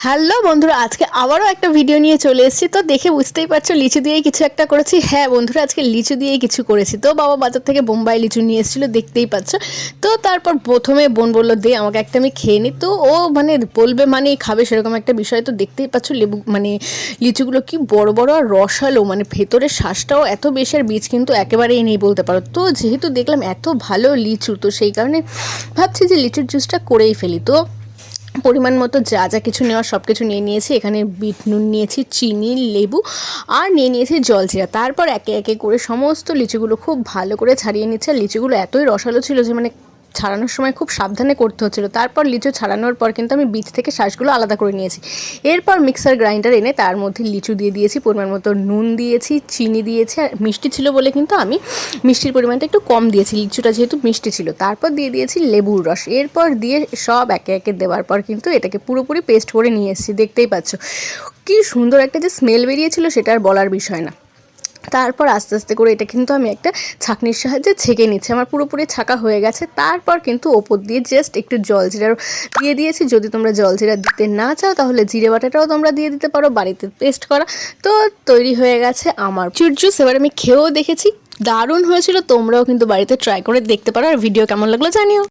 Hello বন্ধুরা, আজকে আবারও একটা ভিডিও নিয়ে চলে এসেছি। তো দেখে বুঝতেই পারছ, লিচু দিয়েই কিছু একটা করেছি। হ্যাঁ বন্ধুরা, আজকে লিচু দিয়েই কিছু করেছি। তো বাবা বাজার থেকে বোম্বাই লিচু নিয়ে এসেছিল, দেখতেই পাচ্ছ। তো তারপর প্রথমে বোন বলল, দে, আমাকে একটা আমি খেয়ে নিই তো ও মানে বলবে মানে খাবে সেরকম একটা বিষয়। তো দেখতেই পাচ্ছ লেবু মানে লিচুগুলো কি বড় বড় আর রসালো মানে ভেতরের শ্বাসটাও এত বেশি আর বীজ কিন্তু একেবারেই নেই বলতে পারো। তো যেহেতু দেখলাম এত ভালো লিচু, তো সেই কারণে ভাবছি যে লিচুর জুসটা করেই ফেলি। তো পরিমাণ মতো যা যা কিছু নেওয়া সব কিছু নিয়ে নিয়েছি। এখানে বিট নুন নিয়েছি, চিনি, লেবু আর নিয়ে নিয়েছি জলজিরা তারপর একে একে করে সমস্ত লিচুগুলো খুব ভালো করে ছাড়িয়ে নিচ্ছে। আর লিচুগুলো এতই রসালো ছিল যে মানে ছাড়ানোর সময় খুব সাবধানে করতে হচ্ছিল। তারপর লিচু ছাড়ানোর পর কিন্তু আমি বীজ থেকে শ্বাসগুলো আলাদা করে নিয়েছি। এরপর মিক্সার গ্রাইন্ডার এনে তার মধ্যে লিচু দিয়ে দিয়েছি, পরিমাণ মতো নুন দিয়েছি, চিনি দিয়েছি, আর মিষ্টি ছিল বলে কিন্তু আমি মিষ্টির পরিমাণটা একটু কম দিয়েছি, লিচুটা যেহেতু মিষ্টি ছিল। তারপর দিয়ে দিয়েছি লেবুর রস। এরপর দিয়ে সব একে একে দেওয়ার পর কিন্তু এটাকে পুরোপুরি পেস্ট করে নিয়ে এসেছি, দেখতেই পাচ্ছ। কি সুন্দর একটা যে স্মেল বেরিয়েছিল সেটা আর বলার বিষয় না। তারপর আস্তে আস্তে করে এটা কিন্তু আমি একটা ছাঁকনির সাহায্যে ছেঁকে নিচ্ছি। আমার পুরোপুরি ছাঁকা হয়ে গেছে। তারপর কিন্তু ওপর দিয়ে জাস্ট একটু জল জিরার দিয়ে দিয়েছি। যদি তোমরা জল জিরা দিতে না চাও, তাহলে জিরে বাটাটাও তোমরা দিয়ে দিতে পারো। বাড়িতে পেস্ট করা। তো তৈরি হয়ে গেছে আমার চুট জুস এবার আমি খেয়েও দেখেছি। দারুণ হয়েছিল। তোমরাও কিন্তু বাড়িতে ট্রাই করে দেখতে পারো। আর ভিডিও কেমন লাগল জানিও।